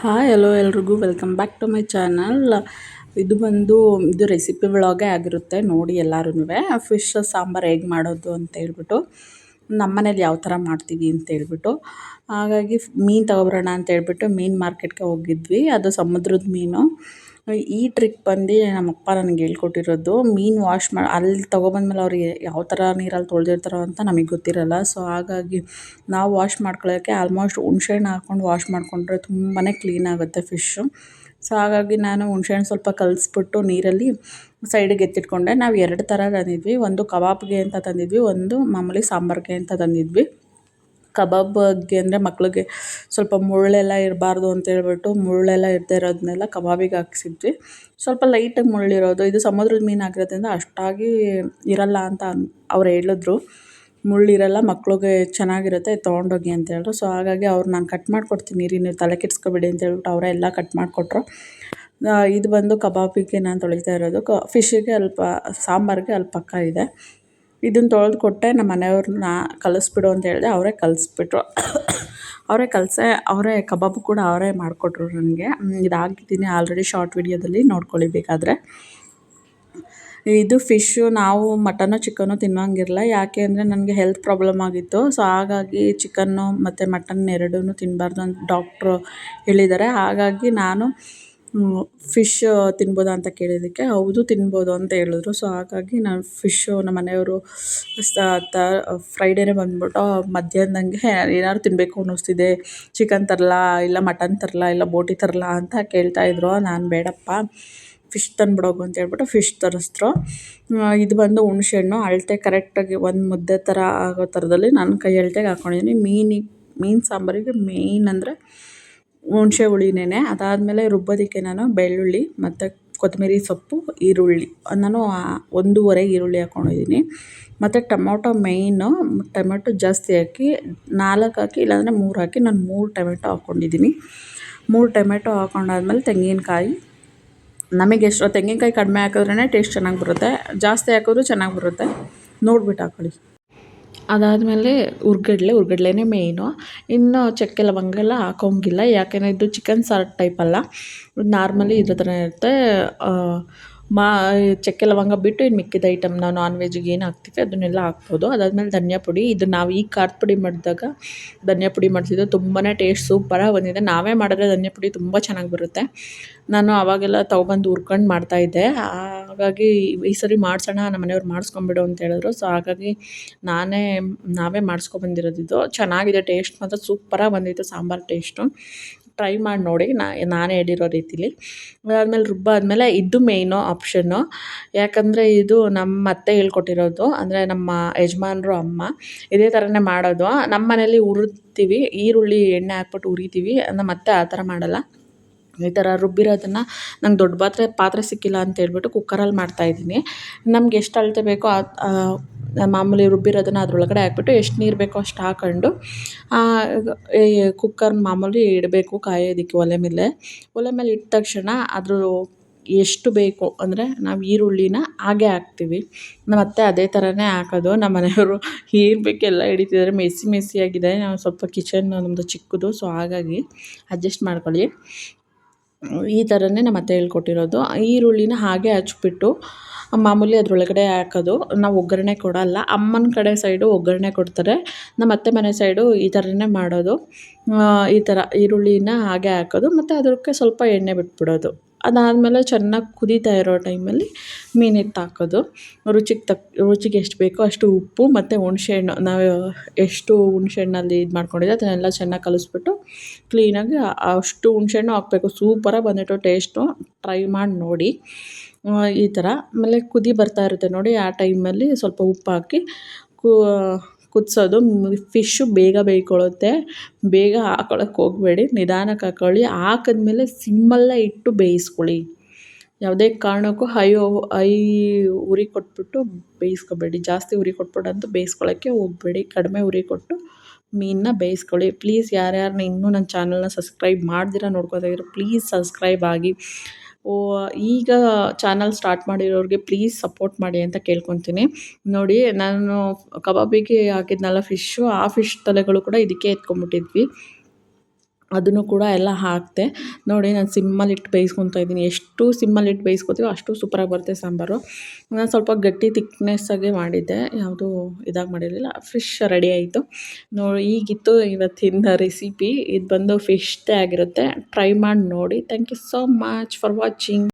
Hi hello ಎಲ್ರಿಗೂ. Welcome back to my channel ಇದು ಬಂದು, ಇದು ರೆಸಿಪಿ ಒಳಗೆ ಆಗಿರುತ್ತೆ. ನೋಡಿ ಎಲ್ಲರೂ ಫಿಶ್ ಸಾಂಬಾರು ಹೇಗೆ ಮಾಡೋದು ಅಂತ ಹೇಳ್ಬಿಟ್ಟು ನಮ್ಮ ಮನೇಲಿ ಯಾವ ಥರ ಮಾಡ್ತೀವಿ ಅಂತ ಹೇಳ್ಬಿಟ್ಟು. ಹಾಗಾಗಿ ಮೀನು ತಗೊಬರೋಣ ಅಂತ ಹೇಳ್ಬಿಟ್ಟು ಮೀನು ಮಾರ್ಕೆಟ್ಗೆ ಹೋಗಿದ್ವಿ. ಅದು ಸಮುದ್ರದ ಮೀನು. ಈ ಟ್ರಿಕ್ ಬಂದು ನಮ್ಮಪ್ಪ ನನಗೆ ಹೇಳ್ಕೊಟ್ಟಿರೋದು, ಮೀನು ವಾಶ್ ಮಾ, ಅಲ್ಲಿ ತೊಗೊಬಂದ್ಮೇಲೆ ಅವ್ರು ಯಾವ ಥರ ನೀರಲ್ಲಿ ತೊಳೆದಿರ್ತಾರೋ ಅಂತ ನಮಗೆ ಗೊತ್ತಿರಲ್ಲ. ಸೊ ಹಾಗಾಗಿ ನಾವು ವಾಶ್ ಮಾಡ್ಕೊಳ್ಳೋಕ್ಕೆ ಆಲ್ಮೋಸ್ಟ್ ಹುಣ್ಸೆಹಣ್ಣು ಹಾಕ್ಕೊಂಡು ವಾಶ್ ಮಾಡಿಕೊಂಡ್ರೆ ತುಂಬಾ ಕ್ಲೀನ್ ಆಗುತ್ತೆ ಫಿಶ್ಶು ಸೊ ಹಾಗಾಗಿ ನಾನು ಹುಣ್ಸೆಹಣ್ಣು ಸ್ವಲ್ಪ ಕಲಿಸ್ಬಿಟ್ಟು ನೀರಲ್ಲಿ ಸೈಡಿಗೆ ಎತ್ತಿಟ್ಕೊಂಡೆ. ನಾವು ಎರಡು ಥರ ತಂದಿದ್ವಿ. ಒಂದು ಕಬಾಬ್ಗೆ ಅಂತ ತಂದಿದ್ವಿ, ಒಂದು ಮಾಮೂಲಿ ಸಾಂಬಾರಿಗೆ ಅಂತ ತಂದಿದ್ವಿ. ಕಬಾಬ್ಗೆ ಅಂದರೆ ಮಕ್ಳಿಗೆ ಸ್ವಲ್ಪ ಮುಳ್ಳೆಲ್ಲ ಇರಬಾರ್ದು ಅಂತೇಳ್ಬಿಟ್ಟು ಮುಳ್ಳೆಲ್ಲ ಇರದೇ ಇರೋದನ್ನೆಲ್ಲ ಕಬಾಬಿಗೆ ಹಾಕ್ಸಿದ್ವಿ. ಸ್ವಲ್ಪ ಲೈಟಾಗಿ ಮುಳ್ಳಿರೋದು. ಇದು ಸಮುದ್ರದ ಮೀನು ಆಗಿರೋದ್ರಿಂದ ಅಷ್ಟಾಗಿ ಇರಲ್ಲ ಅಂತ ಅವ್ರು ಹೇಳಿದ್ರು. ಮುಳ್ಳಿರಲ್ಲ ಮಕ್ಳಿಗೆ ಚೆನ್ನಾಗಿರುತ್ತೆ, ತೊಗೊಂಡೋಗಿ ಅಂತ ಹೇಳಿದ್ರು ಸೊ ಹಾಗಾಗಿ ಅವ್ರು ನಾನು ಕಟ್ ಮಾಡಿಕೊಡ್ತೀನಿ, ರೀ, ನೀವು ತಲೆ ಕೆಡಿಸ್ಕೊಬೇಡಿ ಅಂತ ಹೇಳ್ಬಿಟ್ಟು ಅವರೇ ಎಲ್ಲ ಕಟ್ ಮಾಡಿಕೊಟ್ರು. ಇದು ಬಂದು ಕಬಾಬಿಗೆ ನಾನು ತೊಳಿತಾ ಇರೋದು. ಕ ಫಿಶ್ಶಿಗೆ ಅಲ್ಪ, ಸಾಂಬಾರಿಗೆ ಅಲ್ಲಿ ಪಕ್ಕ ಇದೆ. ಇದನ್ನು ತೊಳೆದು ಕೊಟ್ಟೆ ನಮ್ಮ ಮನೆಯವ್ರನ್ನ ಕಲಿಸ್ಬಿಡು ಅಂತ ಹೇಳಿದೆ ಅವರೇ ಕಲಿಸ್ಬಿಟ್ರು. ಅವರೇ ಕಲಿಸೇ, ಅವರೇ ಕಬಾಬು ಕೂಡ ಅವರೇ ಮಾಡಿಕೊಟ್ರು ನನಗೆ. ಇದಾಗಿದ್ದೀನಿ ಆಲ್ರೆಡಿ ಶಾರ್ಟ್ ವಿಡಿಯೋದಲ್ಲಿ ನೋಡ್ಕೊಳ್ಳಿ ಬೇಕಾದರೆ ಇದು ಫಿಶ್ಶು ನಾವು ಮಟನು ಚಿಕನ್ನು ತಿನ್ನೋಂಗಿರಲ್ಲ. ಯಾಕೆ ಅಂದರೆ ನನಗೆ ಹೆಲ್ತ್ ಪ್ರಾಬ್ಲಮ್ ಆಗಿತ್ತು. ಸೊ ಹಾಗಾಗಿ ಚಿಕನ್ನು ಮತ್ತು ಮಟನ್ ಎರಡೂ ತಿನ್ನಬಾರ್ದು ಅಂತ ಡಾಕ್ಟ್ರು ಹೇಳಿದ್ದಾರೆ. ಹಾಗಾಗಿ ನಾನು ಫಿಶ್ ತಿನ್ಬೋದಾ ಅಂತ ಕೇಳಿದ್ದಕ್ಕೆ ಹೌದು, ತಿನ್ಬೋದು ಅಂತ ಹೇಳಿದ್ರು. ಸೊ ಹಾಗಾಗಿ ನಾನು ಫಿಶ್ಶು ನಮ್ಮ ಮನೆಯವರು ಫ್ರೈಡೇನೆ ಬಂದ್ಬಿಟ್ಟು ಮಧ್ಯಾಹ್ನದಂಗೆ ಏನಾದ್ರು ತಿನ್ನಬೇಕು ಅನ್ನಿಸ್ತಿದೆ. ಚಿಕನ್ ತರಲಾ, ಇಲ್ಲ ಮಟನ್ ತರಲಾ, ಇಲ್ಲ ಬೋಟಿ ತರಲಾ ಅಂತ ಕೇಳ್ತಾಯಿದ್ರು ನಾನು ಬೇಡಪ್ಪ ಫಿಶ್ ತಂದ್ಬಿಡೋಗು ಅಂತ ಹೇಳ್ಬಿಟ್ಟು ಫಿಶ್ ತರಿಸಿದ್ರು. ಇದು ಬಂದು ಹುಣ್ಸೆಹಣ್ಣು, ಅಳತೆ ಕರೆಕ್ಟಾಗಿ ಒಂದು ಮುದ್ದೆ ಥರ ಆಗೋ ಥರದಲ್ಲಿ ನಾನು ಕೈ ಅಳತೆಗೆ ಹಾಕ್ಕೊಂಡಿದ್ದೀನಿ ಮೀನಿಗೆ ಮೀನು ಸಾಂಬಾರಿಗೆ ಮೇಯ್ನ್ ಅಂದರೆ ಹುಣಸೆ ಹುಳಿನೇ ಅದಾದಮೇಲೆ ರುಬ್ಬೋದಕ್ಕೆ ನಾನು ಬೆಳ್ಳುಳ್ಳಿ ಮತ್ತು ಕೊತ್ತಂಬರಿ ಸೊಪ್ಪು, ಈರುಳ್ಳಿ. ನಾನು ಒಂದೂವರೆ ಈರುಳ್ಳಿ ಹಾಕ್ಕೊಂಡಿದ್ದೀನಿ. ಮತ್ತು ಟೊಮೊಟೊ ಮೇಯ್ನು ಟೊಮೆಟೊ ಜಾಸ್ತಿ ಹಾಕಿ, ನಾಲ್ಕು ಹಾಕಿ, ಇಲ್ಲಾಂದರೆ ಮೂರು ಹಾಕಿ ನಾನು ಮೂರು ಟೊಮೆಟೊ ಹಾಕ್ಕೊಂಡಿದ್ದೀನಿ. ಮೂರು ಟೊಮೆಟೊ ಹಾಕ್ಕೊಂಡಾದ್ಮೇಲೆ ತೆಂಗಿನಕಾಯಿ. ನಮಗೆ ಎಷ್ಟು ತೆಂಗಿನಕಾಯಿ ಕಡಿಮೆ ಹಾಕಿದ್ರೇ ಟೇಸ್ಟ್ ಚೆನ್ನಾಗಿ ಬರುತ್ತೆ. ಜಾಸ್ತಿ ಹಾಕಿದ್ರೂ ಚೆನ್ನಾಗಿ ಬರುತ್ತೆ. ನೋಡ್ಬಿಟ್ಟು ಹಾಕ್ಕೊಳ್ಳಿ ಅದಾದಮೇಲೆ ಹುರ್ಗಡ್ಲೆ ಹುರ್ಗಡ್ಲೆನೇ ಮೇಯ್ನು ಇನ್ನು ಚಕ್ಕೆ ಲವಂಗ ಎಲ್ಲ ಹಾಕೋಂಗಿಲ್ಲ, ಯಾಕೆಂದರೆ ಇದು ಚಿಕನ್ ಸಾರ್ಟ್ ಟೈಪ್ ಅಲ್ಲ. ನಾರ್ಮಲಿ ಇದ್ರ ಥರ ಇರುತ್ತೆ. ಮಾ ಚಕ್ಕೆ ಲವಂಗ ಬಿಟ್ಟು ಇನ್ನು ಮಿಕ್ಕಿದ ಐಟಮ್ ನಾವು ನಾನ್ ವೆಜ್ಜಿಗೆ ಏನು ಹಾಕ್ತೀವಿ ಅದನ್ನೆಲ್ಲ ಹಾಕ್ಬೋದು. ಅದಾದಮೇಲೆ ಧನಿಯಾ ಪುಡಿ. ಇದು ನಾವು ಈಗ ಖಾರದ ಪುಡಿ ಮಾಡಿದಾಗ ಧನಿಯಾ ಪುಡಿ ಮಾಡ್ತಿದ್ದು ತುಂಬಾ ಟೇಸ್ಟ್ ಸೂಪರಾಗಿ ಬಂದಿದೆ. ನಾವೇ ಮಾಡಿದ್ರೆ ಧನಿಯಾ ಪುಡಿ ತುಂಬ ಚೆನ್ನಾಗಿ ಬರುತ್ತೆ. ನಾನು ಆವಾಗೆಲ್ಲ ತಗೊಬಂದು ಹುರ್ಕೊಂಡು ಮಾಡ್ತಾಯಿದ್ದೆ ಹಾಗಾಗಿ ಈ ಸರಿ ಮಾಡಿಸೋಣ, ನಮ್ಮ ಮನೆಯವ್ರು ಮಾಡಿಸ್ಕೊಂಬಿಡು ಅಂತ ಹೇಳಿದ್ರು. ಸೊ ಹಾಗಾಗಿ ನಾನೇ, ನಾವೇ ಮಾಡಿಸ್ಕೊಬಂದಿರೋದು ಇದು ಚೆನ್ನಾಗಿದೆ ಟೇಸ್ಟ್, ಮಾತ್ರ ಸೂಪರಾಗಿ ಬಂದಿತ್ತು ಸಾಂಬಾರು ಟೇಸ್ಟು. ಟ್ರೈ ಮಾಡಿ ನೋಡಿ ನಾನು ಹೇಳಿರೋ ರೀತಿಲಿ. ಅದಾದಮೇಲೆ ರುಬ್ಬಾದ್ಮೇಲೆ ಇದು ಮೇಯ್ನು ಆಪ್ಷನ್ನು ಯಾಕಂದರೆ ಇದು ನಮ್ಮ ಅತ್ತೆ ಹೇಳ್ಕೊಟ್ಟಿರೋದು. ಅಂದರೆ ನಮ್ಮ ಯಜಮಾನ್ರು ಅಮ್ಮ. ಇದೇ ಥರನೇ ಮಾಡೋದು. ನಮ್ಮ ಮನೇಲಿ ಹುರಿತೀವಿ, ಈರುಳ್ಳಿ ಎಣ್ಣೆ ಹಾಕ್ಬಿಟ್ಟು ಉರಿತೀವಿ ನಮ್ಮ ಅತ್ತೆ ಆ ಥರ ಮಾಡೋಲ್ಲ. ಈ ಥರ ರುಬ್ಬಿರೋದನ್ನು ನಂಗೆ ದೊಡ್ಡ ಪಾತ್ರೆ ಪಾತ್ರೆ ಸಿಕ್ಕಿಲ್ಲ ಅಂತ ಹೇಳ್ಬಿಟ್ಟು ಕುಕ್ಕರಲ್ಲಿ ಮಾಡ್ತಾಯಿದ್ದೀನಿ ನಮ್ಗೆ ಎಷ್ಟು ಅಳತೆ ಬೇಕೋ ಮಾಮೂಲಿ ರುಬ್ಬಿರೋದನ್ನು ಅದರೊಳಗಡೆ ಹಾಕ್ಬಿಟ್ಟು ಎಷ್ಟು ನೀರು ಬೇಕೋ ಅಷ್ಟು ಹಾಕೊಂಡು ಕುಕ್ಕರ್ ಮಾಮೂಲಿ ಇಡಬೇಕು ಕಾಯೋದಕ್ಕೆ ಒಲೆ ಮೇಲೆ. ಒಲೆ ಮೇಲೆ ಇಟ್ಟ ತಕ್ಷಣ ಅದ್ರ ಎಷ್ಟು ಬೇಕು, ಅಂದರೆ ನಾವು ಈರುಳ್ಳಿನ ಹಾಗೆ ಹಾಕ್ತೀವಿ. ನಮ್ಮ ಅತ್ತೆ ಅದೇ ಥರನೇ ಹಾಕೋದು. ನಮ್ಮ ಮನೆಯವರು ಏನು ಬೇಕು ಎಲ್ಲ ಹಿಡಿತಿದ್ದಾರೆ. ಮೆಸ್ಸಿ ಮೆಸ್ಸಿಯಾಗಿದೆ. ನಾವು ಸ್ವಲ್ಪ ಕಿಚನ್ ನಮ್ಮದು ಚಿಕ್ಕದು ಸೊ ಹಾಗಾಗಿ ಅಡ್ಜಸ್ಟ್ ಮಾಡ್ಕೊಳ್ಳಿ. ಈ ಥರನೇ ನಮ್ಮ ಅತ್ತೆ ಹೇಳ್ಕೊಟ್ಟಿರೋದು. ಈರುಳ್ಳಿನ ಹಾಗೆ ಹಚ್ಬಿಟ್ಟು, ಮಾಮೂಲಿ ಅದರೊಳಗಡೆ ಹಾಕೋದು. ನಾವು ಒಗ್ಗರಣೆ ಕೊಡಲ್ಲ. ಅಮ್ಮನ ಕಡೆ ಸೈಡು ಒಗ್ಗರಣೆ ಕೊಡ್ತಾರೆ. ನಮ್ಮ ಅತ್ತೆ ಮನೆ ಸೈಡು ಈ ಥರನೇ ಮಾಡೋದು. ಈ ಥರ ಈರುಳ್ಳಿನ ಹಾಗೆ ಹಾಕೋದು. ಮತ್ತು ಅದಕ್ಕೆ ಸ್ವಲ್ಪ ಎಣ್ಣೆ ಬಿಟ್ಬಿಡೋದು. ಅದಾದಮೇಲೆ ಚೆನ್ನಾಗಿ ಕುದೀತಾ ಇರೋ ಟೈಮಲ್ಲಿ ಮೀನು ಎತ್ತಿ ಹಾಕೋದು. ರುಚಿಗೆ ತಕ್ಕ ರುಚಿಗೆ ಎಷ್ಟು ಬೇಕೋ ಅಷ್ಟು ಉಪ್ಪು ಮತ್ತು ಹುಣ್ಸೆಹಣ್ಣು. ನಾವು ಎಷ್ಟು ಹುಣ್ಸೆಹಣ್ಣಲ್ಲಿ ಇದು ಮಾಡ್ಕೊಂಡಿದ್ದೆ ಅದನ್ನೆಲ್ಲ ಚೆನ್ನಾಗಿ ಕಲಿಸ್ಬಿಟ್ಟು ಕ್ಲೀನಾಗಿ ಅಷ್ಟು ಹುಣ್ಸೆಹಣ್ಣು ಹಾಕಬೇಕು. ಸೂಪರಾಗಿ ಬಂದಿತ್ತು ಟೇಸ್ಟು. ಟ್ರೈ ಮಾಡಿ ನೋಡಿ. ಈ ಥರ ಆಮೇಲೆ ಕುದಿ ಬರ್ತಾ ಇರುತ್ತೆ ನೋಡಿ ಆ ಟೈಮಲ್ಲಿ ಸ್ವಲ್ಪ ಉಪ್ಪು ಹಾಕಿ. ಕು ಕುದಿಸೋದು. ಫಿಶ್ಶು ಬೇಗ ಬೇಯ್ಕೊಳ್ಳುತ್ತೆ. ಬೇಗ ಹಾಕೊಳಕ್ಕೆ ಹೋಗಬೇಡಿ. ನಿಧಾನಕ್ಕೆ ಹಾಕ್ಕೊಳ್ಳಿ ಹಾಕಿದ್ಮೇಲೆ ಸಿಮ್ಮಲ್ಲೇ ಇಟ್ಟು ಬೇಯಿಸ್ಕೊಳ್ಳಿ. ಯಾವುದೇ ಕಾರಣಕ್ಕೂ ಹೈ ಹೈ ಉರಿ ಕೊಟ್ಬಿಟ್ಟು ಬೇಯಿಸ್ಕೊಬೇಡಿ. ಜಾಸ್ತಿ ಉರಿ ಕೊಟ್ಬಿಟ್ಟು ಅಂತೂ ಬೇಯಿಸ್ಕೊಳ್ಳೋಕ್ಕೆ ಹೋಗಬೇಡಿ. ಕಡಿಮೆ ಉರಿ ಕೊಟ್ಟು ಮೀನನ್ನ ಬೇಯಿಸ್ಕೊಳ್ಳಿ. ಪ್ಲೀಸ್ ಯಾರ್ಯಾರನ್ನ ಇನ್ನೂ ನನ್ನ ಚಾನಲ್ನ ಸಬ್ಸ್ಕ್ರೈಬ್ ಮಾಡ್ದಿರ ನೋಡ್ಕೋತಾ ಇದ್ರು ಪ್ಲೀಸ್ ಸಬ್ಸ್ಕ್ರೈಬ್ ಆಗಿ. ಓ, ಈಗ ಚಾನಲ್ ಸ್ಟಾರ್ಟ್ ಮಾಡಿರೋರಿಗೆ ಪ್ಲೀಸ್ ಸಪೋರ್ಟ್ ಮಾಡಿ ಅಂತ ಕೇಳ್ಕೊತೀನಿ. ನೋಡಿ, ನಾನು ಕಬಾಬಿಗೆ ಹಾಕಿದ್ನಲ್ಲ ಫಿಶ್ಶು ಆ ಫಿಶ್ ತಲೆಗಳು ಕೂಡ ಇದಕ್ಕೆ ಎತ್ಕೊಂಡ್ಬಿಟ್ಟಿದ್ವಿ. ಅದನ್ನು ಕೂಡ ಎಲ್ಲ ಹಾಕಿದೆ ನೋಡಿ ನಾನು ಸಿಮ್ಮಲ್ಲಿ ಇಟ್ಟು ಬೇಯಿಸ್ಕೊತಾ ಇದ್ದೀನಿ. ಎಷ್ಟು ಸಿಮ್ಮಲ್ಲಿ ಇಟ್ಟು ಬೇಯಿಸ್ಕೊತೀವೋ ಅಷ್ಟು ಸೂಪರಾಗಿ ಬರುತ್ತೆ ಸಾಂಬಾರು. ನಾನು ಸ್ವಲ್ಪ ಗಟ್ಟಿ ತಿಕ್ನೆಸ್ಸಾಗೆ ಮಾಡಿದ್ದೆ. ಯಾವುದೂ ಇದಾಗಿ ಮಾಡಿರಲಿಲ್ಲ. ಫಿಶ್ ರೆಡಿ ಆಯಿತು. ನೋಡಿ ಈಗಿತ್ತು ಇವತ್ತಿನ ರೆಸಿಪಿ. ಇದು ಬಂದು ಫಿಶ್ದೇ ಆಗಿರುತ್ತೆ. ಟ್ರೈ ಮಾಡಿ ನೋಡಿ. Thank you so much for watching.